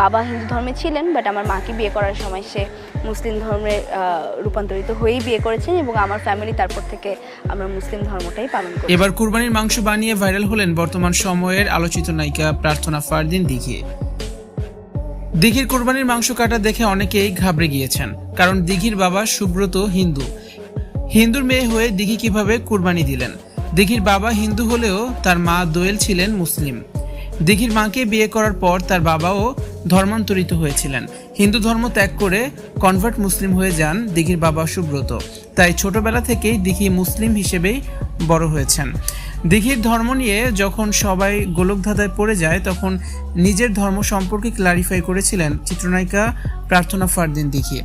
বাবা হিন্দু ধর্মে ছিলেন বাট আমার মাকে বিয়ে করার সময় সে মুসলিম ধর্মে রূপান্তরিত হয়েই বিয়ে করেছেন এবং আমার ফ্যামিলি তারপর থেকে আমরা মুসলিম ধর্মটাই পালন করি এবার কুরবানির মাংস বানিয়ে ভাইরাল হলেন বর্তমান সময়ের আলোচিত নায়িকা প্রার্থনা ফারদিন দিঘি। দিঘির কুরবানির মাংস কাটা দেখে অনেকেই ঘাবড়ে গিয়েছেন, কারণ দিঘির বাবা সুব্রত হিন্দু। হিন্দুর মেয়ে হয়ে দিঘি কীভাবে কুরবানি দিলেন? দিঘির বাবা হিন্দু হলেও তার মা দোয়েল ছিলেন মুসলিম। দিঘির মাকে বিয়ে করার পর তার বাবাও ধর্মান্তরিত হয়েছিলেন। হিন্দু ধর্ম ত্যাগ করে কনভার্ট মুসলিম হয়ে যান দিঘির বাবা সুব্রত। তাই ছোটবেলা থেকেই দিঘি মুসলিম হিসেবেই বড় হয়েছেন। দিঘির ধর্ম নিয়ে যখন সবাই গোলকধাঁধায় পড়ে যায়, তখন নিজের ধর্ম সম্পর্কে ক্লারিফাই করেছিলেন চিত্রনায়িকা প্রার্থনা ফারদিন দিঘি।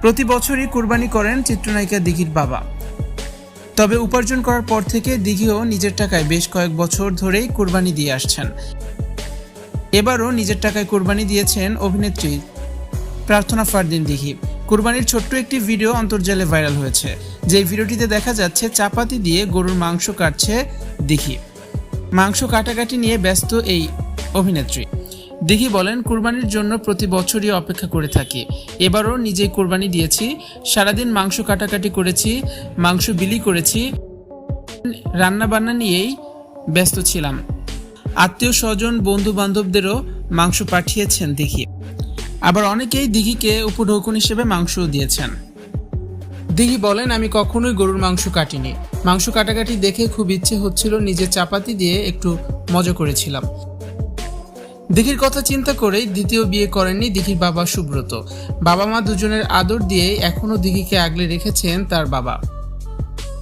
প্রতি বছরই কুরবানি করেন চিত্রনায়িকা দিঘির বাবা। তবে উপার্জন করার পর থেকে দিঘিও নিজের টাকায় বেশ কয়েক বছর ধরেই কুরবানি দিয়ে আসছেন। এবারও নিজের টাকায় কুরবানি দিয়েছেন অভিনেত্রী প্রার্থনা ফারদিন দিঘি। কুরবানির ছোট্ট একটি ভিডিও অন্তর্জালে ভাইরাল হয়েছে। যে ভিডিওটিতে দেখা যাচ্ছে, চাপাতি দিয়ে গরুর মাংস কাটছে দিঘি। মাংস কাটাকাটি নিয়ে ব্যস্ত এই অভিনেত্রী। দিঘি বলেন, কুরবানির জন্য প্রতি বছরই অপেক্ষা করে থাকি। এবারও নিজেই কুরবানি দিয়েছি। সারাদিন মাংস কাটাকাটি করেছি, মাংস বিলি করেছি রান্না বান্না নিয়েই ব্যস্ত ছিলাম। আত্মীয় স্বজন বন্ধু বান্ধবদেরও মাংস পাঠিয়েছেন দিঘি। আবার অনেকেই দিঘিকে উপঢৌকন হিসেবে মাংসও দিয়েছেন। দিঘি বলেন, আমি কখনোই গরুর মাংস কাটিনি। মাংস কাটাকাটি দেখে খুব ইচ্ছে হচ্ছিল নিজের চাপাতি দিয়ে একটু মজা করেছিলাম। দিঘির কথা চিন্তা করেই দ্বিতীয় বিয়ে করেননি দিঘির বাবা সুব্রত। বাবা মা দুজনের আদর দিয়ে এখনও দিঘিকে আগলে রেখেছেন তার বাবা।